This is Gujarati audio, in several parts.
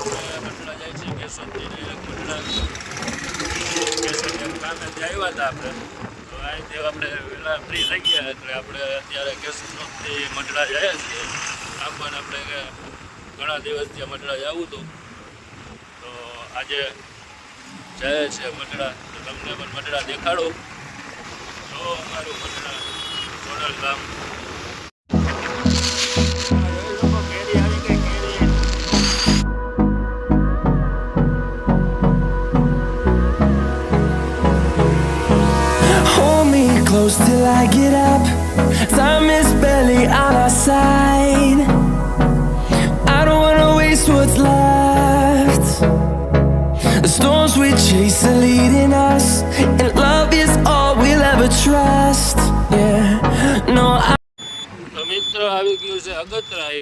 મંડળા જાય છે કેશોદથી મંડળા કેશોદ એમ આવ્યા હતા આપણે. તો અહીંથી આપણે વહેલા ફ્રી થઈ ગયા એટલે આપણે અત્યારે કેશોદથી મંડળા જાય છીએ આમ પણ આપણે ઘણા દિવસથી મંડળા જવું હતું તો આજે જાય છે મંડળા. તો તમને પણ મંડળા દેખાડો. તો અમારું મંડળા સોનલ ગામ close till I get up. Time is barely on our side. I don't wanna waste what's left. The storms we chase are leading us, and love is all we'll ever trust. Yeah, no, I. તો મિત્ર આવી ગયું છે અગતરાય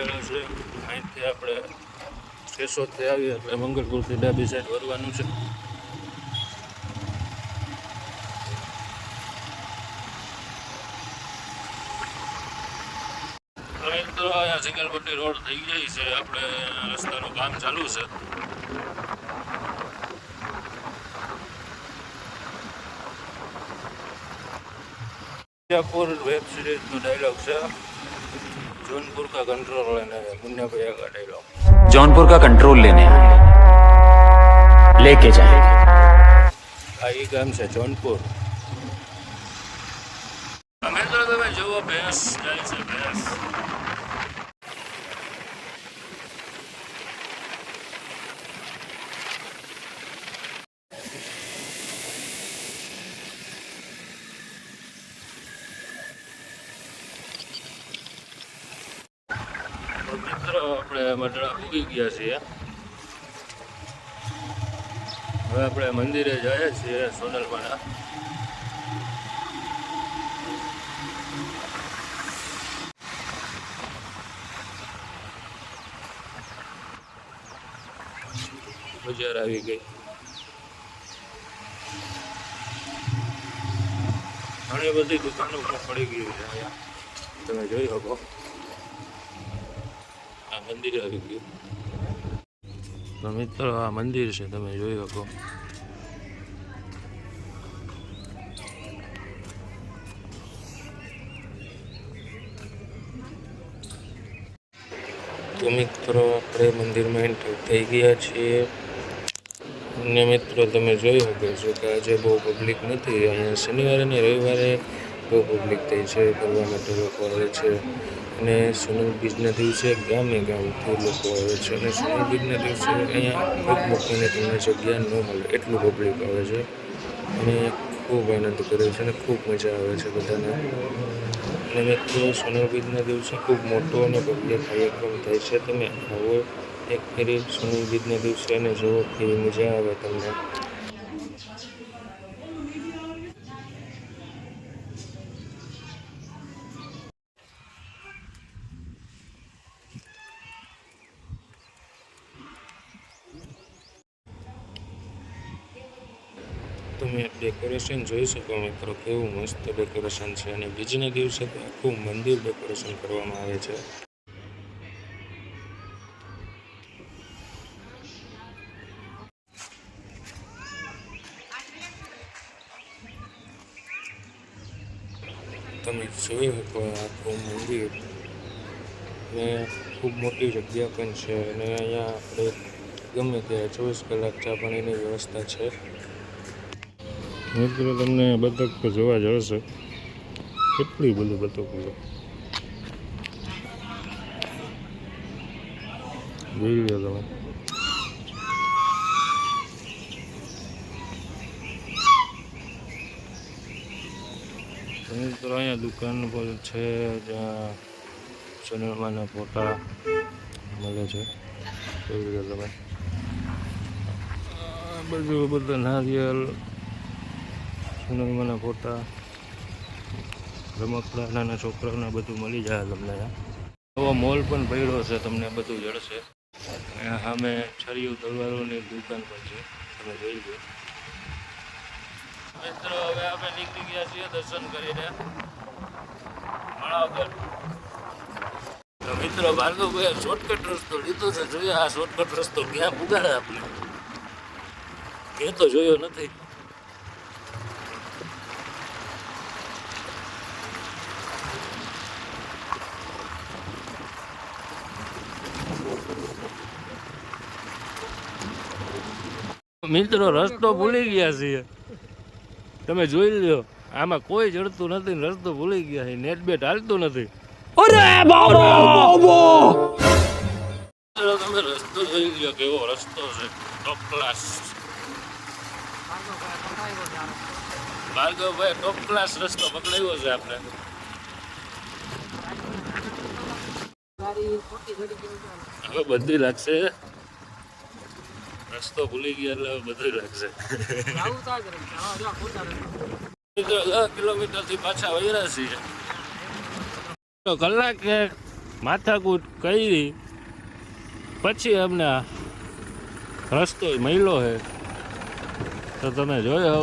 Board છે. અહીંથી આપણે કેશોદથી આવીએ એટલે મંગલપુરથી ડાબી સાઈડ વરવાનું છે. સિંગલપટ્ટી રોડ થઈ ગઈ છે. આપણે રસ્તાનું કામ ચાલુ છે. વેબ વેબ સિરીઝનો ડાયલોગ છે. जौनपुर का कंट्रोल लेने मुन्ने भैया का डायलॉग जौनपुर का कंट्रोल लेने लेके जाए। आई गम से जौनपुर। हमें तो मैं जो भैंस આપણે મટડા ઉગી ગયા છીએ. હવે આપણે મંદિરે જઈએ છીએ સોનલમાના બજાર આવી ગઈ. ઘણી બધી દુકાનો પણ પડી ગઈ છે અહીંયા. તમે જોઈ શકો. મંદિર આવી ગયું. તો મિત્રો આ મંદિર છે તમે જોઈ શકો. તો મિત્રો આપણે મંદિરમાં એન્ટર થઈ ગયા છીએ. અને મિત્રો તમે જોઈ શકો છો કે આજે બહુ પબ્લિક નથી. અહીંયા શનિવારે અને રવિવારે બહુ પબ્લિક થઈ છે. કરવા માટે લોકો આવે છે. અને સોનલ બીજના દિવસે ગામે ગામથી લોકો આવે છે. અને સોનલ બીજના દિવસે અહીંયા પગ મૂકીને તમને જગ્યા ન મળે એટલું પબ્લિક આવે છે. અને ખૂબ આનંદ કરે છે અને ખૂબ મજા આવે છે બધાને. અને મિત્રો, સોનલ બીજના દિવસે ખૂબ મોટો અને ભવ્ય કાર્યક્રમ થાય છે. તમે આવો એક ફેરી સોનલ બીજના દિવસે અને જુઓ કેવી મજા આવે તમને. તમે ડેકોરેશન જોઈ શકો મિત્રો કેવું મસ્ત ડેકોરેશન છે અને બીજના દિવસે આખું મંદિર ડેકોરેશન કરવામાં આવે છે. તમે જોઈ શકો આખું મંદિર ને ખૂબ મોટી જગ્યા પણ છે અને અહીંયા આપણે ગમે ત્યારે ચોવીસ કલાક ચા પાણીની વ્યવસ્થા છે. મિત્રો, તમને બતક જોવા જશે કેટલી બધી બતકો જોઈ લો તમે. મિત્રો, અહીંયા દુકાન પર છે જ્યાં સોનલમાના ફોટા મળે છે. એવી રીતે તમે. બધું બધા નારિયેલ સોનલમાના ફોટા, રમકડા, નાના છોકરાઓના બધું મળી જાય તમને નવો મોલ પણ પડ્યો છે, તમને બધું અને સામે છરિયું તલવારોની દુકાન પણ છે, તમે જોઈ લો. મિત્રો, હવે આપણે નીકળી ગયા છીએ દર્શન કરીને માણાવદર તો મિત્રો ભાર્ગવભાઈ શોર્ટકટ રસ્તો લીધો છે, જોઈએ આ શોર્ટકટ રસ્તો ક્યાં પુગાડે આપણે? એ તો જોયો નથી. મિત્રો રસ્તો ભૂલી ગયા છીએ. તમે જોઈ લ્યો આમાં કોઈ જડતું નથી ને રસ્તો ભૂલી ગયા છે. નેટ બેટ હાલતું નથી. મિત્રો તમે રસ્તો જોઈ લ્યો કેવો રસ્તો છે. Top class Bhargavbhai top class રસ્તો પકડાયો છે આપણે હવે બધી લાગશે. રસ્તો ભૂલી ગયા એટલે બધું લાગશે દસ કિલોમીટરથી પાછા વૈરા છીએ. તો કલાકે માથાકૂટ કરી પછી અમને રસ્તો મળ્યો છે તો તમે જોયો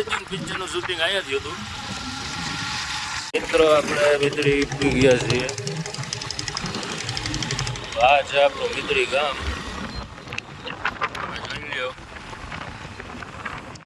Arjun પિક્ચરનું શૂટિંગ અહીંયા થયું હતું. મિત્રો, આપણે મિત્રી ગયા છીએ. આ છે આપણું મિત્રી ગામ.